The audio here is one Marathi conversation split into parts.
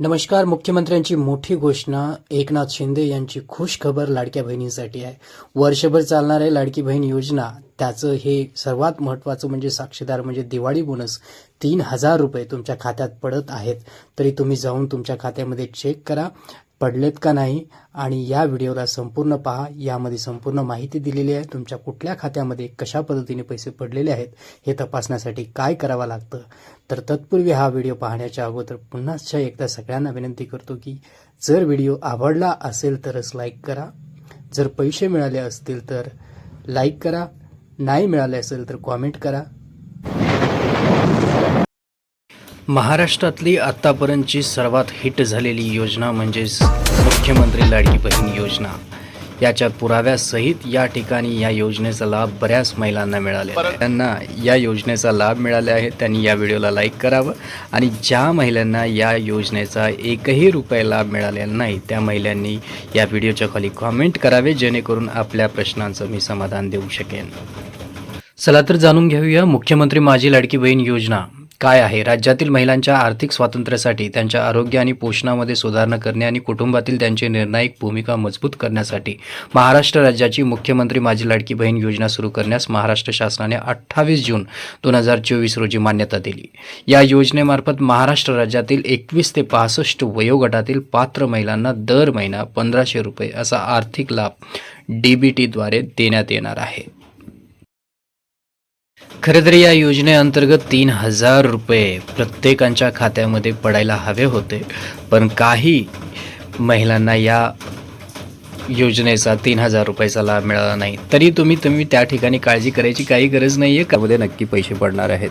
नमस्कार मुख्यमंत्र्यांची मोठी घोषणा एकनाथ शिंदे यांची खुश खबर लाडक्या बहिणींसाठी आहे. वर्षभर चालणाऱ्या लाडकी बहीण योजना त्याचं हे सर्वात महत्त्वाचं म्हणजे साक्षीदार म्हणजे दिवाळी बोनस तीन हजार रुपये तुमच्या खात्यात पडत आहेत. तरी तुम्ही जाऊन तुमच्या खात्यामध्ये चेक करा. पडलेत का नाही आणि या व्हिडिओला संपूर्ण पहा. यामध्ये संपूर्ण माहिती दिलेली आहे. तुमच्या कुठल्या खात्यामध्ये कशा पद्धतीने पैसे पडलेले आहेत हे तपासण्यासाठी काय करावं लागतं? तर तत्पूर्वी हा व्हिडिओ पाहण्याच्या अगोदर पुन्हाच एकदा सगळ्यांना विनंती करतो की जर व्हिडिओ आवडला असेल तरच लाईक करा. जर पैसे मिळाले असतील तर लाईक करा. नाही मिळाले असेल तर कॉमेंट करा. महाराष्ट्रातली आत्तापर्यंतची सर्वात हिट झालेली योजना म्हणजेच मुख्यमंत्री लाडकी बहीण योजना. याच्या पुराव्यासहित या ठिकाणी या योजनेचा लाभ बऱ्याच महिलांना मिळाले त्यांना या योजनेचा लाभ मिळाला आहे त्यांनी या व्हिडिओला लाईक करावं आणि ज्या महिलांना या योजनेचा एकही रुपये लाभ मिळालेला नाही त्या महिलांनी या व्हिडिओच्या खाली कॉमेंट करावे जेणेकरून आपल्या प्रश्नांचं मी समाधान देऊ शकेन. चला तर जाणून घेऊया मुख्यमंत्री माझी लाडकी बहीण योजना. काय आहे? राज्यातील महिलांच्या आर्थिक स्वातंत्र्यासाठी त्यांच्या आरोग्य आणि पोषणामध्ये सुधारणा करणे आणि कुटुंबातील त्यांची निर्णायक भूमिका मजबूत करण्यासाठी महाराष्ट्र राज्याची मुख्यमंत्री माझी लाडकी बहीण योजना सुरू करण्यास महाराष्ट्र शासनाने अठ्ठावीस जून दोन हजार चोवीस रोजी मान्यता दिली. या योजनेमार्फत महाराष्ट्र राज्यातील एकवीस ते पासष्ट वयोगटातील पात्र महिलांना दर महिना पंधराशे रुपये असा आर्थिक लाभ डी बी टीद्वारे देण्यात येणार आहे. खरं तर या योजनेअंतर्गत तीन हजार रुपये प्रत्येकांच्या खात्यामध्ये पडायला हवे होते. पण काही महिलांना या योजनेचा तीन हजार रुपयाचा लाभ मिळाला नाही. तरी तुम्ही तुम्ही त्या ठिकाणी काळजी करायची काही गरज नाही आहे त्यामध्ये नक्की पैसे पडणार आहेत.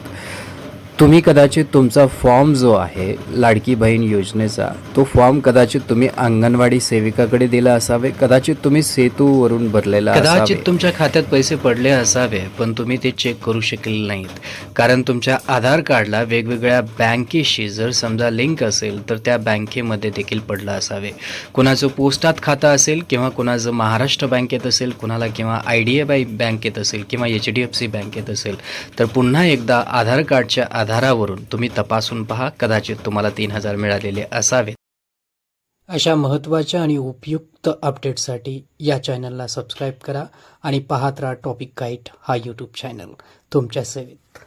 तुम्ही कदाचित तुमचा फॉर्म जो आहे लाडकी बहीण योजनेचा तो फॉर्म कदाचित तुम्ही अंगणवाडी सेविकाकडे दिला असावे कदाचित तुम्ही सेतूवरून भरलेला कदाचित तुमच्या खात्यात पैसे पडले असावे पण तुम्ही ते चेक करू शकले नाहीत. कारण तुमच्या आधार कार्डला वेगवेगळ्या बँकेशी जर समजा लिंक असेल तर त्या बँकेमध्ये देखील पडलं असावे. कुणाचं पोस्टात खातं असेल किंवा कुणाचं महाराष्ट्र बँकेत असेल कुणाला किंवा आय डी एफ आय बँकेत असेल किंवा एच डी एफ सी बँकेत असेल तर पुन्हा एकदा आधार कार्डच्या आधारावरून तुम्ही तपासून पहा कदाचित तुम्हाला तीन हजार मिळालेले असावेत. अशा महत्त्वाच्या आणि उपयुक्त अपडेटसाठी या चॅनलला सबस्क्राईब करा आणि पाहत राहा टॉपिक गाईड हा यूट्यूब चॅनल. तुमच्या सेवेत.